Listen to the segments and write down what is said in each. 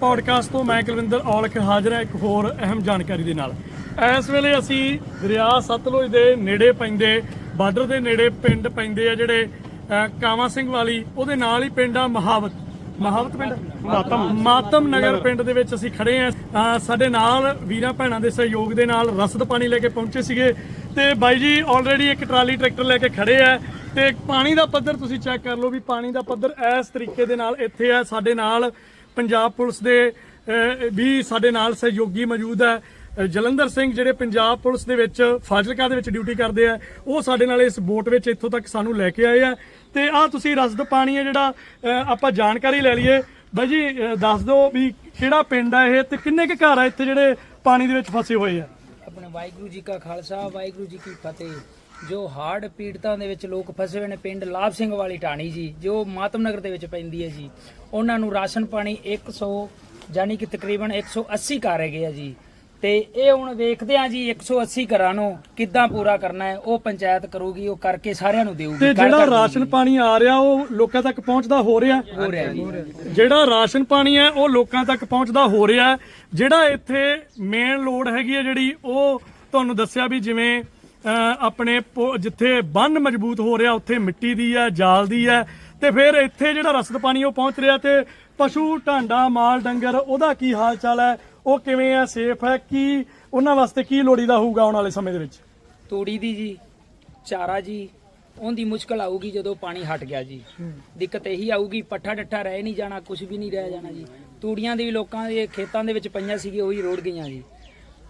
Podcast ਤੋਂ ਮੈਂ ਕੁਲਵਿੰਦਰ ਔਲਖ ਹਾਜ਼ਰ ਹਾਂ ਇੱਕ ਹੋਰ ਅਹਿਮ ਜਾਣਕਾਰੀ ਦੇ ਨਾਲ। ਇਸ ਵੇਲੇ ਅਸੀਂ ਦਰਿਆ ਸਤਲੁਜ ਦੇ ਨੇੜੇ ਪੈਂਦੇ ਬਾਰਡਰ ਦੇ ਨੇੜੇ ਪਿੰਡ ਪੈਂਦੇ ਆ ਜਿਹੜੇ ਕਾਵਾਂ ਸਿੰਘ ਵਾਲੀ ਉਹਦੇ ਨਾਲ ਹੀ ਪਿੰਡ ਆ ਮਹਾਵਤ। ਮਹਾਵਤ ਪਿੰਡ? ਮਾਤਮ। ਮਾਤਮ ਨਗਰ ਪਿੰਡ ਦੇ ਵਿੱਚ ਅਸੀਂ ਖੜੇ ਆ। ਸਾਡੇ ਨਾਲ ਵੀਰਾਂ ਭੈਣਾਂ ਦੇ ਸਹਿਯੋਗ ਦੇ ਨਾਲ ਰਸਦ ਪਾਣੀ ਲੈ ਕੇ ਪਹੁੰਚੇ ਸੀਗੇ। ਤੇ ਬਾਈ ਜੀ ਆਲਰੇਡੀ ਇੱਕ ਟਰਾਲੀ ਟਰੈਕਟਰ ਲੈ ਕੇ ਖੜੇ ਆ। ਤੇ ਪਾਣੀ ਦਾ ਪੱਧਰ ਤੁਸੀਂ ਚੈੱਕ ਕਰ ਲਓ ਵੀ ਪਾਣੀ ਦਾ ਪੱਧਰ ਇਸ ਤਰੀਕੇ ਦੇ ਨਾਲ ਇੱਥੇ ਆ ਸਾਡੇ ਨਾਲ ਪੰਜਾਬ ਪੁਲਿਸ ਦੇ ਵੀ ਸਾਡੇ ਨਾਲ ਸਹਿਯੋਗੀ ਮੌਜੂਦ ਹੈ। ਜਲੰਧਰ ਸਿੰਘ ਜਿਹੜੇ ਪੰਜਾਬ ਪੁਲਿਸ ਦੇ ਵਿੱਚ ਫਾਜ਼ਿਲਕਾ ਦੇ ਵਿੱਚ ਡਿਊਟੀ ਕਰਦੇ ਆ, ਉਹ ਸਾਡੇ ਨਾਲ ਇਸ ਬੋਟ ਵਿੱਚ ਇੱਥੋਂ ਤੱਕ ਸਾਨੂੰ ਲੈ ਕੇ ਆਏ ਆ। ਤੇ ਆ ਤੁਸੀਂ ਰਸਦ ਪਾਣੀ ਹੈ ਜਿਹੜਾ ਆਪਾਂ ਜਾਣਕਾਰੀ ਲੈ ਲਈਏ। ਬਾਈ ਜੀ ਦੱਸ ਦਿਓ ਵੀ ਕਿਹੜਾ ਪਿੰਡ ਆ ਇਹ ਤੇ ਕਿੰਨੇ ਕੁ ਘਰ ਆ ਇੱਥੇ ਜਿਹੜੇ ਪਾਣੀ ਦੇ ਵਿੱਚ ਫਸੇ ਹੋਏ ਆ? ਆਪਣੇ ਵਾਹਿਗੁਰੂ ਜੀ ਕਾ ਖਾਲਸਾ, ਵਾਹਿਗੁਰੂ ਜੀ ਕੀ ਫਤਿਹ। ਜੋ ਹਾਰਡ ਪੀੜਤਾਂ ਦੇ ਵਿੱਚ ਲੋਕ ਫਸੇ ਹੋਏ ਨੇ ਪਿੰਡ ਲਾਭ ਸਿੰਘ ਵਾਲੀ ਟਾਣੀ ਜੀ ਜੋ ਮਾਤਮ ਨਗਰ ਦੇ ਵਿੱਚ ਪੈਂਦੀ ਹੈ ਜੀ। ਉਹਨਾਂ ਨੂੰ ਰਾਸ਼ਨ ਪਾਣੀ 100 ਯਾਨੀ ਕਿ ਤਕਰੀਬਨ 180 ਘਰ ਹੈਗੇ ਆ ਜੀ। ਤੇ ਇਹ ਹੁਣ ਵੇਖਦੇ ਆ ਜੀ 180 ਘਰਾਂ ਨੂੰ ਕਿੱਦਾਂ ਪੂਰਾ ਕਰਨਾ ਹੈ ਉਹ ਪੰਚਾਇਤ ਕਰੂਗੀ ਉਹ ਕਰਕੇ ਸਾਰਿਆਂ ਨੂੰ ਦੇਊਗੀ। ਤੇ ਜਿਹੜਾ ਰਾਸ਼ਨ ਪਾਣੀ ਆ ਰਿਹਾ ਉਹ ਲੋਕਾਂ ਤੱਕ ਪਹੁੰਚਦਾ ਹੋ ਰਿਹਾ? ਹੋ ਰਿਹਾ ਜੀ। ਜਿਹੜਾ ਰਾਸ਼ਨ ਪਾਣੀ ਹੈ ਉਹ ਲੋਕਾਂ ਤੱਕ ਪਹੁੰਚਦਾ ਹੋ ਰਿਹਾ। ਜਿਹੜਾ ਇੱਥੇ ਮੇਨ ਲੋਡ ਹੈਗੀ ਹੈ ਜਿਹੜੀ ਉਹ ਤੁਹਾਨੂੰ ਦੱਸਿਆ ਵੀ ਜਿਵੇਂ ਆਪਣੇ ਜਿੱਥੇ ਬੰਨ ਮਜ਼ਬੂਤ ਹੋ ਰਿਹਾ ਉੱਥੇ ਮਿੱਟੀ ਦੀ ਹੈ ਜਾਲ ਦੀ ਹੈ ਤੇ ਫਿਰ ਇੱਥੇ ਜਿਹੜਾ ਰਸਦ ਪਾਣੀ ਉਹ ਪਹੁੰਚ ਰਿਹਾ ਤੇ ਪਸ਼ੂ ਢਾਂਡਾ ਮਾਲ ਡੰਗਰ ਉਹਦਾ ਕੀ ਹਾਲ ਚਾਲ ਹੈ? ਉਹ ਕਿਵੇਂ ਹੈ? ਸੇਫ ਹੈ? ਕੀ ਉਹਨਾਂ ਵਾਸਤੇ ਕੀ ਲੋੜੀਦਾ ਹੋਊਗਾ ਆਉਣ ਵਾਲੇ ਸਮੇਂ ਦੇ ਵਿੱਚ? ਤੂੜੀ ਦੀ ਜੀ ਚਾਰਾ ਜੀ ਉਹਦੀ ਮੁਸ਼ਕਲ ਆਊਗੀ ਜਦੋਂ ਪਾਣੀ ਹਟ ਗਿਆ ਜੀ। ਦਿੱਕਤ ਇਹੀ ਆਊਗੀ ਪੱਠਾ ਡੱਠਾ ਰਹਿ ਨਹੀਂ ਜਾਣਾ ਕੁਝ ਵੀ ਨਹੀਂ ਰਹਿ ਜਾਣਾ ਜੀ। ਤੂੜੀਆਂ ਦੀ ਵੀ ਲੋਕਾਂ ਦੇ ਖੇਤਾਂ ਦੇ ਵਿੱਚ ਪਈਆਂ ਸੀਗੀ ਉਹੀ ਰੋੜ ਗਈਆਂ ਜੀ।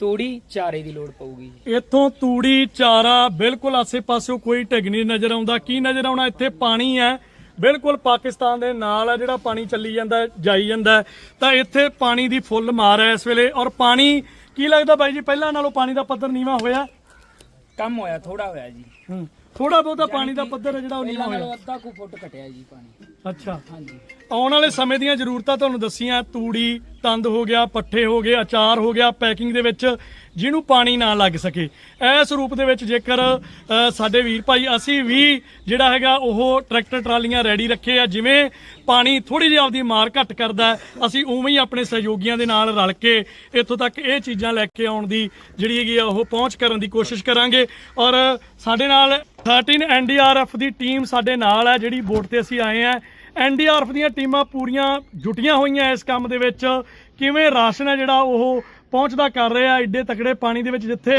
ਤੂੜੀ ਚਾਰੇ ਦੀ ਲੋੜ ਪਊਗੀ ਇੱਥੋਂ ਤੂੜੀ ਚਾਰਾ ਬਿਲਕੁਲ ਆਸੇ-ਪਾਸਿਓਂ ਕੋਈ ਢਿੱਗ ਨਹੀਂ ਨਜ਼ਰ ਆਉਂਦਾ। ਕੀ ਨਜ਼ਰ ਆਉਣਾ? ਇੱਥੇ ਪਾਣੀ ਹੈ। ਬਿਲਕੁਲ ਪਾਕਿਸਤਾਨ ਦੇ ਨਾਲ ਹੈ ਜਿਹੜਾ ਪਾਣੀ ਚੱਲੀ ਜਾਂਦਾ ਹੈ, ਜਾਈ ਜਾਂਦਾ ਹੈ। ਤਾਂ ਇੱਥੇ ਪਾਣੀ ਦੀ ਫੁੱਲ ਮਾਰ ਹੈ ਇਸ ਵੇਲੇ। ਔਰ ਪਾਣੀ ਕੀ ਲੱਗਦਾ ਬਾਈ ਜੀ ਪਹਿਲਾਂ ਨਾਲੋਂ ਪਾਣੀ ਦਾ ਪੱਧਰ ਨੀਵਾ ਹੋਇਆ? ਕੰਮ ਹੋਇਆ ਥੋੜਾ ਹੋਇਆ ਜੀ। ਥੋੜਾ ਬਹੁਤਾ ਪਾਣੀ ਦਾ ਪੱਧਰ ਹੈ ਜਿਹੜਾ ਉਹ ਨੀਵਾ ਹੋਇਆ। ਅੱਧਾ ਕੁ ਫੁੱਟ ਘਟਿਆ ਜੀ ਪਾਣੀ। ਅੱਛਾ। ਹਾਂਜੀ। ਆਉਣ ਵਾਲੇ ਸਮੇਂ ਦੀਆਂ ਜ਼ਰੂਰਤਾਂ ਤੁਹਾਨੂੰ ਦੱਸੀਆਂ ਤੂੜੀ ਤੰਦ ਹੋ ਗਿਆ ਪੱਠੇ ਹੋ ਗਏ ਅਚਾਰ ਹੋ ਗਿਆ ਪੈਕਿੰਗ ਦੇ ਵਿੱਚ ਜਿਹਨੂੰ ਪਾਣੀ ਨਾ ਲੱਗ ਸਕੇ। ਇਸ ਰੂਪ ਦੇ ਵਿੱਚ ਜੇਕਰ ਅ, ਸਾਡੇ ਵੀਰ ਭਾਈ ਅਸੀਂ ਵੀ ਜਿਹੜਾ ਹੈਗਾ ਉਹ ਟਰੈਕਟਰ ਟਰਾਲੀਆਂ ਰੈਡੀ ਰੱਖੇ ਆ ਜਿਵੇਂ ਪਾਣੀ ਥੋੜੀ ਜਿਹੀ ਆਪਦੀ ਮਾਰ ਘੱਟ ਕਰਦਾ ਹੈ, ਅਸੀਂ ਉਵੇਂ ਹੀ ਆਪਣੇ ਸਹਿਯੋਗੀਆਂ ਦੇ ਨਾਲ ਰਲ ਕੇ ਇੱਥੋਂ ਤੱਕ ਇਹ ਚੀਜ਼ਾਂ ਲੈ ਕੇ ਆਉਣ ਦੀ ਜਿਹੜੀ ਹੈਗੀ ਆ ਉਹ ਪਹੁੰਚ ਕਰਨ ਦੀ ਕੋਸ਼ਿਸ਼ ਕਰਾਂਗੇ। ਔਰ ਸਾਡੇ ਨਾਲ 13 ਐਨਡੀਆਰਐਫ ਦੀ ਟੀਮ ਸਾਡੇ ਨਾਲ ਹੈ ਜਿਹੜੀ ਬੋਟ ਤੇ ਅਸੀਂ ਆਏ ਆ ਐਨਡੀਆਰਐਫ ਦੀਆਂ ਟੀਮਾਂ ਪੂਰੀਆਂ ਜੁਟੀਆਂ ਹੋਈਆਂ ਇਸ ਕੰਮ ਦੇ ਵਿੱਚ। ਕਿਵੇਂ ਰਾਸ਼ਨ ਹੈ ਜਿਹੜਾ ਉਹ ਪਹੁੰਚਦਾ ਕਰ ਰਿਹਾ ਆ ਤਕੜੇ ਪਾਣੀ ਦੇ ਵਿੱਚ ਜਿੱਥੇ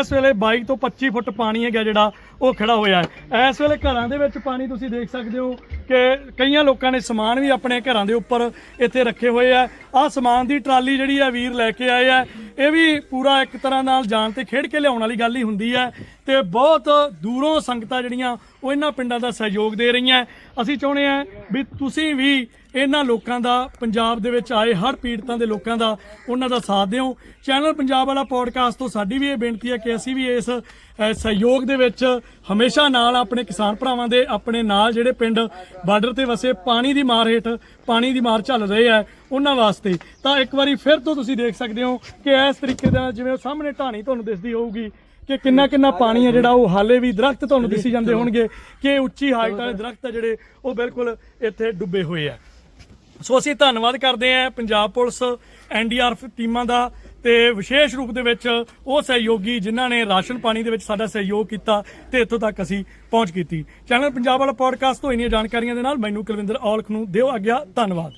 ਇਸ ਵੇਲੇ 22 ਤੋਂ 25 ਫੁੱਟ ਪਾਣੀ ਹੈਗਾ ਜਿਹੜਾ ਉਹ ਖੜਾ ਹੋਇਆ ਹੈ। ਇਸ ਵੇਲੇ ਘਰਾਂ ਦੇ ਵਿੱਚ ਪਾਣੀ ਤੁਸੀਂ ਦੇਖ ਸਕਦੇ ਹੋ ਕਿ ਕਈਆਂ ਲੋਕਾਂ ਨੇ ਸਮਾਨ ਵੀ ਆਪਣੇ ਘਰਾਂ ਦੇ ਉੱਪਰ ਇੱਥੇ ਰੱਖੇ ਹੋਏ ਆ। ਆਹ ਸਮਾਨ ਦੀ ਟਰਾਲੀ ਜਿਹੜੀ ਆ ਵੀਰ ਲੈ ਕੇ ਆਏ ਆ। ਇਹ ਵੀ ਪੂਰਾ ਇੱਕ ਤਰ੍ਹਾਂ ਨਾਲ ਜਾਣ ਤੇ ਖੇਡ ਕੇ ਲਿਆਉਣ ਵਾਲੀ ਗੱਲ ਹੀ ਹੁੰਦੀ ਹੈ ਤੇ ਬਹੁਤ ਦੂਰੋਂ ਸੰਗਤਾਂ ਜਿਹੜੀਆਂ ਉਹ ਇਹਨਾਂ ਪਿੰਡਾਂ ਦਾ ਸਹਿਯੋਗ ਦੇ ਰਹੀਆਂ। ਅਸੀਂ ਚਾਹੁੰਦੇ ਆ ਵੀ ਤੁਸੀਂ ਵੀ ਇਹਨਾਂ ਲੋਕਾਂ ਦਾ, ਪੰਜਾਬ ਦੇ ਵਿੱਚ ਆਏ ਹਰ ਪੀੜਤਾਂ ਦੇ ਲੋਕਾਂ ਦਾ ਉਹਨਾਂ ਦਾ ਸਾਥ ਦਿਓ। ਚੈਨਲ ਪੰਜਾਬ ਵਾਲਾ ਪੋਡਕਾਸਟ ਤੋਂ ਸਾਡੀ ਵੀ ਇਹ ਬੇਨਤੀ ਹੈ ਕਿ ਅਸੀਂ ਵੀ ਇਸ ਸਹਿਯੋਗ ਦੇ ਵਿੱਚ ਹਮੇਸ਼ਾ ਨਾਲ ਆਪਣੇ ਕਿਸਾਨ ਭਰਾਵਾਂ ਦੇ, ਆਪਣੇ ਨਾਲ ਜਿਹੜੇ ਪਿੰਡ ਬਾਰਡਰ ਤੇ ਵਸੇ ਪਾਣੀ ਦੀ ਮਾਰ ਹੇਠ ਪਾਣੀ ਦੀ ਮਾਰ ਚੱਲ ਰਹੇ ਆ ਉਹਨਾਂ ਵਾਸਤੇ। ਤਾਂ ਇੱਕ ਵਾਰੀ ਫਿਰ ਤੋਂ ਤੁਸੀਂ ਦੇਖ ਸਕਦੇ ਹੋ ਕਿ ਇਸ ਤਰੀਕੇ ਦਾ ਜਿਵੇਂ ਉਹ ਸਾਹਮਣੇ ਢਾਣੀ ਤੁਹਾਨੂੰ ਦਿਸਦੀ ਹੋਊਗੀ ਕਿ ਕਿੰਨਾ ਕਿੰਨਾ ਪਾਣੀ ਹੈ ਜਿਹੜਾ ਉਹ ਹਾਲੇ ਵੀ ਦਰਖਤ ਤੁਹਾਨੂੰ ਦਿਸੀ ਜਾਂਦੇ ਹੋਣਗੇ, ਕਿ ਉੱਚੀ ਹਾਈਟ ਵਾਲੇ ਦਰਖਤ ਆ ਜਿਹੜੇ ਉਹ ਬਿਲਕੁਲ ਇੱਥੇ ਡੁੱਬੇ ਹੋਏ ਆ। ਸੋ ਅਸੀਂ ਧੰਨਵਾਦ ਕਰਦੇ ਹਾਂ ਪੰਜਾਬ ਪੁਲਿਸ, ਐਨਡੀਆਰਐਫ ਟੀਮਾਂ ਦਾ ਤੇ ਵਿਸ਼ੇਸ਼ ਰੂਪ ਦੇ ਵਿੱਚ ਉਹ ਸਹਿਯੋਗੀ ਜਿਨ੍ਹਾਂ ਨੇ ਰਾਸ਼ਨ ਪਾਣੀ ਦੇ ਵਿੱਚ ਸਾਡਾ ਸਹਿਯੋਗ ਕੀਤਾ ਤੇ ਇੱਥੋਂ ਤੱਕ ਅਸੀਂ ਪਹੁੰਚ ਕੀਤੀ। ਚੈਨਲ ਪੰਜਾਬ ਵਾਲਾ ਪੋਡਕਾਸਟ ਤੋਂ ਇੰਨੀਆਂ ਜਾਣਕਾਰੀਆਂ ਦੇ ਨਾਲ ਮੈਨੂੰ ਕੁਲਵਿੰਦਰ ਔਲਖ ਨੂੰ ਦਿਓ ਆਗਿਆ, ਧੰਨਵਾਦ।